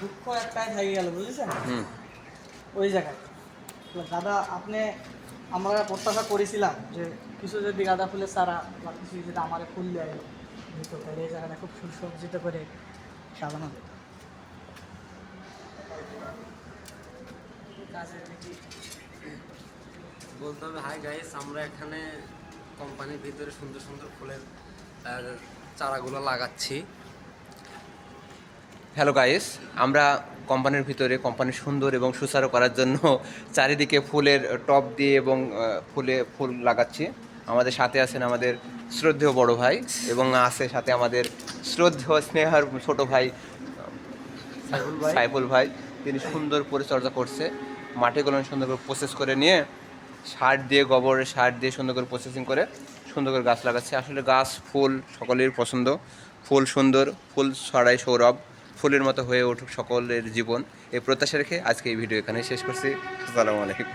দুঃখ একটাই থেকে গেল বুঝেছেন? ওই জায়গায়। দাদা আপনি আমরা প্রত্যাশা করেছিলাম যে কিছু যদি গাঁদা ফুলের চারা বা কিছু যদি আমার ফুল দেয় তাহলে এই জায়গাটা খুব সুসজ্জিত করে সাজানো যেত। বলতে হবে হাই গাইস আমরা এখানে কোম্পানির ভিতরে সুন্দর সুন্দর ফুলের চারাগুলো লাগাচ্ছি। হ্যালো গাইস আমরা কোম্পানির ভিতরে কোম্পানি সুন্দর এবং সুচারু করার জন্য চারিদিকে ফুলের টপ দিয়ে এবং ফুলে ফুল লাগাচ্ছি। আমাদের সাথে আছেন আমাদের শ্রদ্ধেয় বড় ভাই এবং আছে সাথে আমাদের শ্রদ্ধেয় স্নেহার ছোট ভাই সাইফুল ভাই। সাইফুল ভাই। তিনি সুন্দর পরিচর্যা করছে। মাটিগুলো সুন্দর করে প্রসেস করে নিয়ে সার দিয়ে গোবরের সার দিয়ে সুন্দর করে প্রসেসিং করে সুন্দর করে গাছ লাগাচ্ছে। আসলে গাছ ফুল সকলের পছন্দ। ফুল সুন্দর ফুল ছড়াই সৌরভ। ফুলের মতো হয়ে উঠুক সকলের জীবন। এই প্রত্যাশা রেখে আজকে এই ভিডিও এখানে শেষ করছি। আসসালামু আলাইকুম।